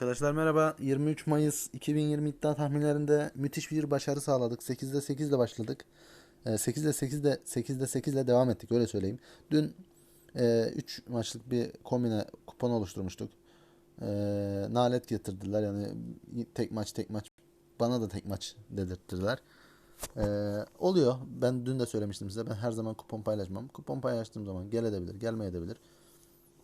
Arkadaşlar merhaba. 23 Mayıs 2020 iddia tahminlerinde müthiş bir başarı sağladık. 8'de 8 ile başladık. Ee, 8'de 8 de 8'de 8 ile devam ettik öyle söyleyeyim. Dün e, 3 maçlık bir kombine kupon oluşturmuştuk. E, nalet getirdiler yani tek maç tek maç. Bana da tek maç dedirttiler. E, oluyor. Ben dün de söylemiştim size. Ben her zaman kupon paylaşmam. Kupon paylaştığım zaman gel edebilir, gelmeyebilir.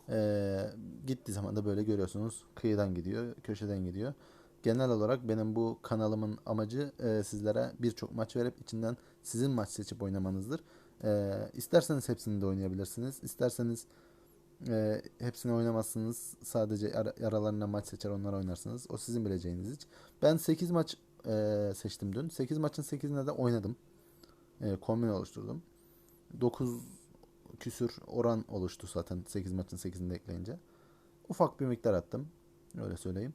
Ee, gittiği zaman da böyle görüyorsunuz kıyıdan gidiyor, köşeden gidiyor. Genel olarak benim bu kanalımın amacı e, sizlere birçok maç verip içinden sizin maç seçip oynamanızdır. E, isterseniz hepsini de oynayabilirsiniz. İsterseniz e, hepsini oynamazsınız. Sadece ara, aralarında maç seçer onları oynarsınız. O sizin bileceğiniz iş. Ben 8 maç e, seçtim dün. 8 maçın 8'ine de oynadım. E, kombin oluşturdum. 9 küsür oran oluştu zaten 8 maçın 8'ini de ekleyince. Ufak bir miktar attım. Öyle söyleyeyim.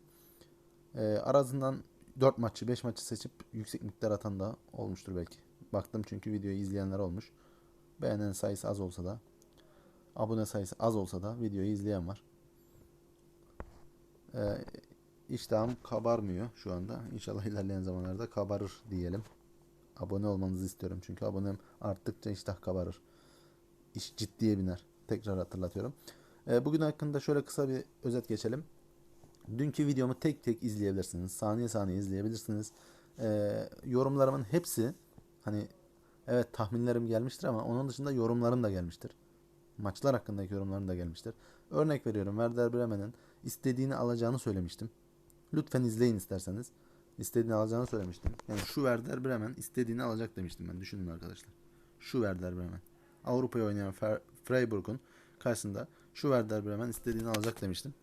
Ee, arasından 4 maçı 5 maçı seçip yüksek miktar atan da olmuştur belki. Baktım çünkü videoyu izleyenler olmuş. Beğenen sayısı az olsa da abone sayısı az olsa da videoyu izleyen var. Ee, iştahım kabarmıyor şu anda. İnşallah ilerleyen zamanlarda kabarır diyelim. Abone olmanızı istiyorum çünkü abonem arttıkça iştah kabarır iş ciddiye biner. Tekrar hatırlatıyorum. E, bugün hakkında şöyle kısa bir özet geçelim. Dünkü videomu tek tek izleyebilirsiniz. Saniye saniye izleyebilirsiniz. E, yorumlarımın hepsi hani evet tahminlerim gelmiştir ama onun dışında yorumlarım da gelmiştir. Maçlar hakkındaki yorumlarım da gelmiştir. Örnek veriyorum Werder Bremen'in istediğini alacağını söylemiştim. Lütfen izleyin isterseniz. İstediğini alacağını söylemiştim. Yani şu Werder Bremen istediğini alacak demiştim ben. Düşünün arkadaşlar. Şu Werder Bremen. Avrupa'ya oynayan Freiburg'un karşısında şu Werder Bremen istediğini alacak demiştim.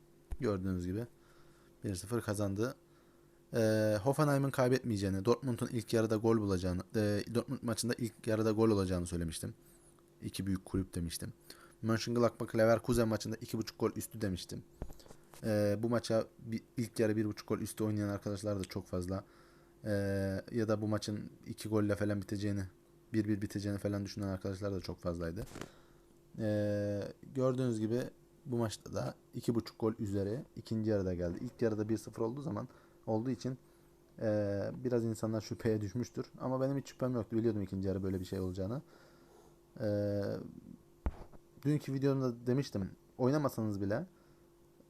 Gördüğünüz gibi 1-0 kazandı. E, Hoffenheim'in kaybetmeyeceğini, Dortmund'un ilk yarıda gol bulacağını, e, Dortmund maçında ilk yarıda gol olacağını söylemiştim. İki büyük kulüp demiştim. Mönchengladbach Leverkusen maçında 2.5 gol üstü demiştim. E, bu maça bir, ilk yarı 1.5 gol üstü oynayan arkadaşlar da çok fazla. E, ya da bu maçın 2 golle falan biteceğini 1-1 biteceğini falan düşünen arkadaşlar da çok fazlaydı. Ee, gördüğünüz gibi bu maçta da 2.5 gol üzeri ikinci yarıda geldi. İlk yarıda 1-0 olduğu zaman olduğu için e, biraz insanlar şüpheye düşmüştür. Ama benim hiç şüphem yoktu. Biliyordum ikinci yarı böyle bir şey olacağını. E, dünkü videomda demiştim. Oynamasanız bile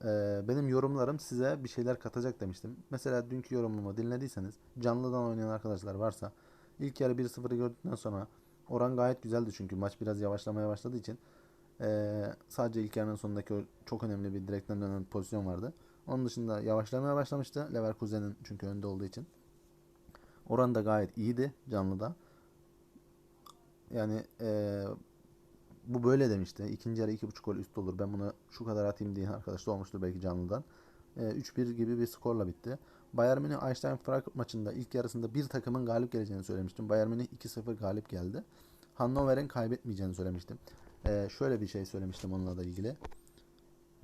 e, benim yorumlarım size bir şeyler katacak demiştim. Mesela dünkü yorumumu dinlediyseniz canlıdan oynayan arkadaşlar varsa İlk yarı 1-0'ı gördükten sonra oran gayet güzeldi çünkü maç biraz yavaşlamaya başladığı için ee, sadece ilk yarının sonundaki çok önemli bir direkten dönen pozisyon vardı. Onun dışında yavaşlamaya başlamıştı Leverkusen'in çünkü önde olduğu için. Oran da gayet iyiydi canlıda. Yani ee, bu böyle demişti. İkinci yarı 2.5 gol üst olur. Ben buna şu kadar atayım diye arkadaşlar olmuştur belki canlıdan. E, 3-1 gibi bir skorla bitti. Bayern Münih Einstein Frankfurt maçında ilk yarısında bir takımın galip geleceğini söylemiştim. Bayern Münih 2-0 galip geldi. Hannover'in kaybetmeyeceğini söylemiştim. Ee, şöyle bir şey söylemiştim onunla da ilgili.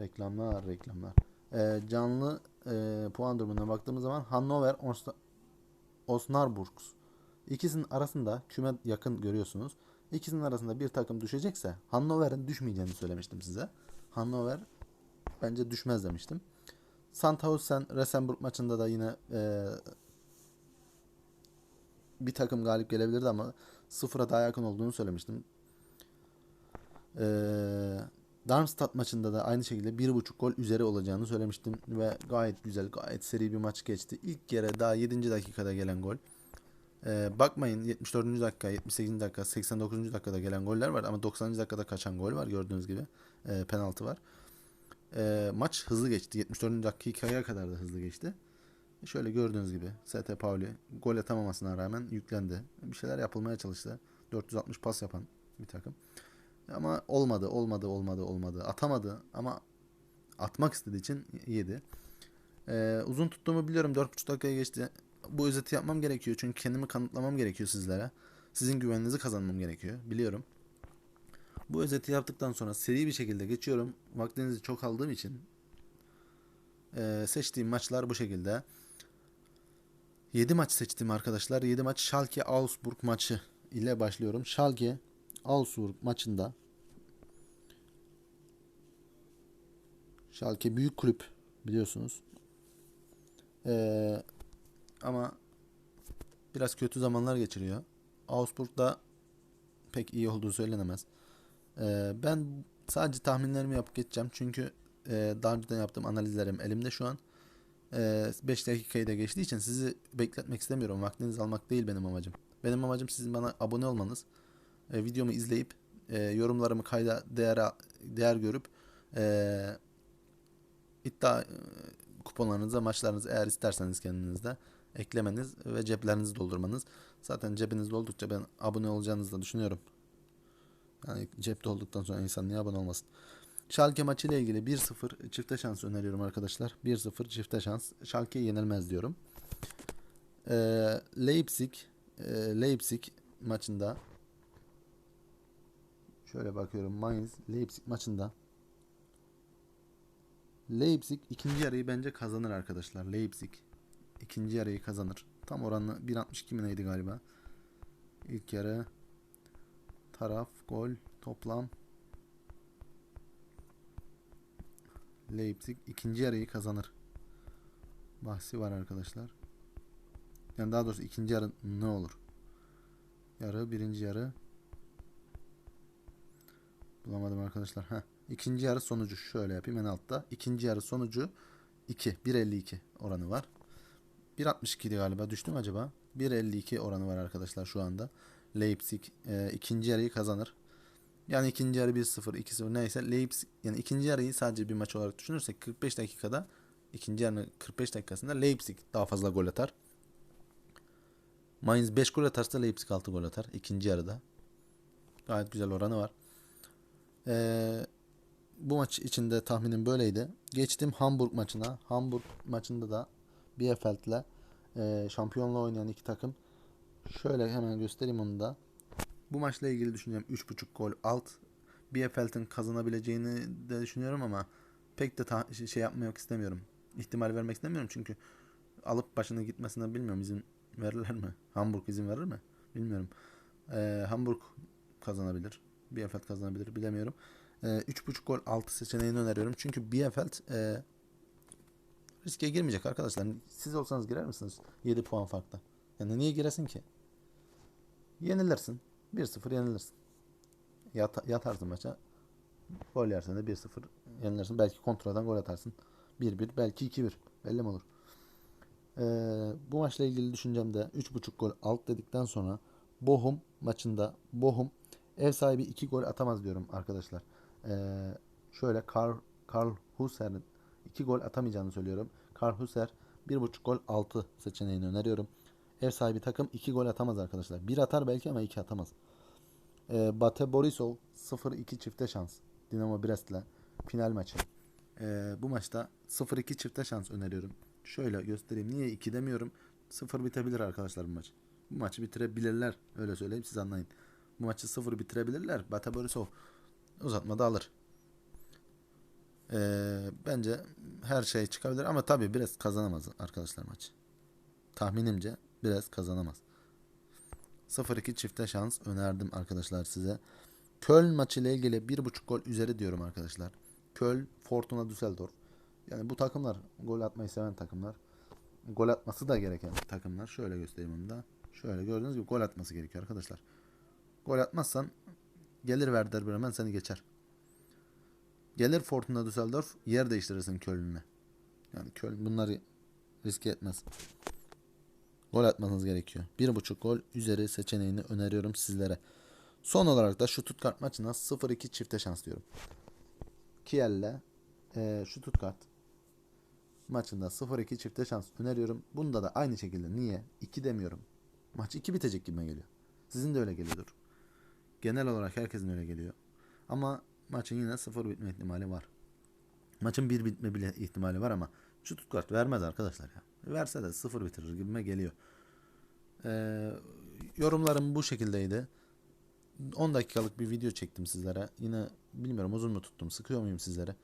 Reklamlar, reklamlar. Ee, canlı e, puan durumuna baktığımız zaman Hannover, Osnabrück ikisinin arasında küme yakın görüyorsunuz. İkisinin arasında bir takım düşecekse Hannover'in düşmeyeceğini söylemiştim size. Hannover bence düşmez demiştim. Sandhausen Resenburg maçında da yine e, bir takım galip gelebilirdi ama sıfıra daha yakın olduğunu söylemiştim. E, Darmstadt maçında da aynı şekilde 1.5 gol üzeri olacağını söylemiştim ve gayet güzel, gayet seri bir maç geçti. İlk kere daha 7. dakikada gelen gol. Ee, bakmayın 74. dakika, 78. dakika, 89. dakikada gelen goller var ama 90. dakikada kaçan gol var gördüğünüz gibi. E, penaltı var. E, maç hızlı geçti. 74. dakikaya kadar da hızlı geçti. E şöyle gördüğünüz gibi ST Pauli gol atamamasına rağmen yüklendi. Bir şeyler yapılmaya çalıştı. 460 pas yapan bir takım. Ama olmadı, olmadı, olmadı, olmadı. Atamadı ama atmak istediği için yedi. Ee, uzun tuttuğumu biliyorum. 4,5 dakikaya geçti. Bu özeti yapmam gerekiyor. Çünkü kendimi kanıtlamam gerekiyor sizlere. Sizin güveninizi kazanmam gerekiyor. Biliyorum. Bu özeti yaptıktan sonra seri bir şekilde geçiyorum. Vaktinizi çok aldığım için e, seçtiğim maçlar bu şekilde. 7 maç seçtim arkadaşlar. 7 maç Schalke Augsburg maçı ile başlıyorum. Schalke Augsburg maçında Schalke büyük kulüp biliyorsunuz. Ee, ama biraz kötü zamanlar geçiriyor. Augsburg'da pek iyi olduğu söylenemez. Ee, ben sadece tahminlerimi yapıp geçeceğim. Çünkü e, daha önceden yaptığım analizlerim elimde şu an. 5 dakikayı da geçtiği için sizi bekletmek istemiyorum. Vaktinizi almak değil benim amacım. Benim amacım sizin bana abone olmanız. E, videomu izleyip e, yorumlarımı kayda değer değer görüp e, iddia e, kuponlarınıza maçlarınızı eğer isterseniz kendinizde eklemeniz ve ceplerinizi doldurmanız. Zaten cebiniz oldukça ben abone olacağınızı da düşünüyorum. Yani cepte olduktan sonra insan niye abone olmasın? Schalke maçı ile ilgili 1-0 çifte şans öneriyorum arkadaşlar. 1-0 çifte şans. Schalke yenilmez diyorum. Ee, Leipzig e, Leipzig maçında şöyle bakıyorum Mainz Leipzig maçında Leipzig ikinci yarıyı bence kazanır arkadaşlar. Leipzig ikinci yarıyı kazanır. Tam oranlı 1.62 mi neydi galiba? İlk yarı taraf gol toplam Leipzig ikinci yarıyı kazanır. Bahsi var arkadaşlar. Yani daha doğrusu ikinci yarı ne olur? Yarı birinci yarı bulamadım arkadaşlar. Heh. İkinci yarı sonucu şöyle yapayım en altta. İkinci yarı sonucu 2. 1.52 oranı var. 1.62 idi galiba. Düştü mü acaba? 1.52 oranı var arkadaşlar şu anda. Leipzig e, ikinci yarıyı kazanır. Yani ikinci yarı 1-0, 2-0 neyse Leipzig yani ikinci yarıyı sadece bir maç olarak düşünürsek 45 dakikada ikinci yarının 45 dakikasında Leipzig daha fazla gol atar. Mainz 5 gol atarsa Leipzig 6 gol atar ikinci yarıda. Gayet güzel oranı var. Ee, bu maç içinde tahminim böyleydi. Geçtim Hamburg maçına. Hamburg maçında da Bielefeld'le e, şampiyonluğa oynayan iki takım. Şöyle hemen göstereyim onu da. Bu maçla ilgili düşünüyorum 3.5 gol alt. Bielefeld'in kazanabileceğini de düşünüyorum ama pek de ta- şey yapmak istemiyorum. İhtimal vermek istemiyorum çünkü alıp başını gitmesine bilmiyorum izin verirler mi? Hamburg izin verir mi? Bilmiyorum. Ee, Hamburg kazanabilir. Bielefeld kazanabilir bilemiyorum. Ee, 3.5 gol 6 seçeneğini öneriyorum. Çünkü Bielefeld e, riske girmeyecek arkadaşlar. Siz olsanız girer misiniz? 7 puan farkta. Yani niye giresin ki? Yenilirsin. 1-0 yenilirsin. Yat, yatarsın maça. Gol yersen de 1-0 yenilirsin. Belki kontradan gol atarsın. 1-1 belki 2-1. Belli mi olur? Ee, bu maçla ilgili düşüncem de 3.5 gol alt dedikten sonra Bochum maçında Bochum ev sahibi 2 gol atamaz diyorum arkadaşlar. Ee, şöyle Karl, Karl Husser'in 2 gol atamayacağını söylüyorum. Karl Husser 1.5 gol 6 seçeneğini öneriyorum. Ev sahibi takım 2 gol atamaz arkadaşlar. 1 atar belki ama 2 atamaz. Ee, Bate Borisov 0-2 çifte şans. Dinamo Brest'le final maçı. Ee, bu maçta 0-2 çifte şans öneriyorum. Şöyle göstereyim. Niye 2 demiyorum? 0 bitebilir arkadaşlar bu maç. Bu maçı bitirebilirler. Öyle söyleyeyim siz anlayın. Bu maçı 0 bitirebilirler. Bate Borisov uzatmada alır. Ee, bence her şey çıkabilir ama tabii biraz kazanamaz arkadaşlar maç. Tahminimce biraz kazanamaz. 0-2 çifte şans önerdim arkadaşlar size. Köln maçı ile ilgili 1.5 gol üzeri diyorum arkadaşlar. Köln, Fortuna Düsseldorf. Yani bu takımlar gol atmayı seven takımlar. Gol atması da gereken takımlar. Şöyle göstereyim onu da. Şöyle gördüğünüz gibi gol atması gerekiyor arkadaşlar. Gol atmazsan gelir Werder Bremen seni geçer. Gelir Fortuna Düsseldorf yer değiştirirsin Köln'le. Yani Köln bunları riske etmez. Gol atmanız gerekiyor. 1.5 gol üzeri seçeneğini öneriyorum sizlere. Son olarak da şu Stuttgart maçına 0-2 çifte şans diyorum. Kiel'le e, şu Stuttgart maçında 0-2 çifte şans öneriyorum. Bunda da aynı şekilde niye? 2 demiyorum. Maç 2 bitecek gibi geliyor. Sizin de öyle geliyordur. Genel olarak herkesin öyle geliyor. Ama maçın yine 0 bitme ihtimali var. Maçın 1 bitme bile ihtimali var ama şu Stuttgart vermez arkadaşlar ya. Verse de 0 bitirir gibime geliyor. Ee, yorumlarım bu şekildeydi. 10 dakikalık bir video çektim sizlere. Yine bilmiyorum uzun mu tuttum, sıkıyor muyum sizlere?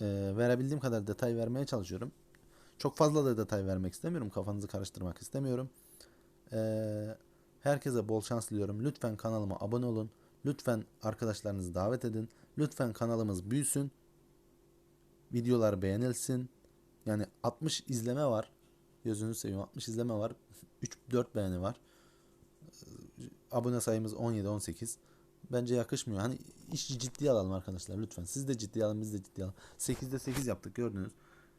Ee, verebildiğim kadar detay vermeye çalışıyorum. Çok fazla da detay vermek istemiyorum. Kafanızı karıştırmak istemiyorum. Ee, herkese bol şans diliyorum. Lütfen kanalıma abone olun. Lütfen arkadaşlarınızı davet edin. Lütfen kanalımız büyüsün. Videolar beğenilsin. Yani 60 izleme var. Gözünüzü seveyim 60 izleme var. 3-4 beğeni var. Ee, Abone sayımız 17-18. Bence yakışmıyor. Hani işi ciddiye alalım arkadaşlar lütfen. Siz de ciddiye alın biz de ciddiye alalım. 8'de 8 yaptık gördünüz.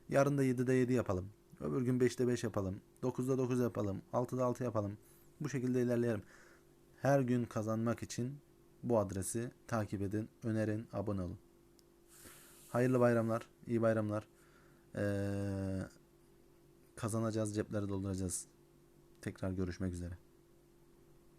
Yarın da 7'de 7 yapalım. Öbür gün 5'te 5 yapalım. 9'da 9 yapalım. 6'da 6 yapalım. Bu şekilde ilerleyelim. Her gün kazanmak için bu adresi takip edin, önerin, abone olun. Hayırlı bayramlar, iyi bayramlar. Ee, kazanacağız, cepleri dolduracağız. Tekrar görüşmek üzere.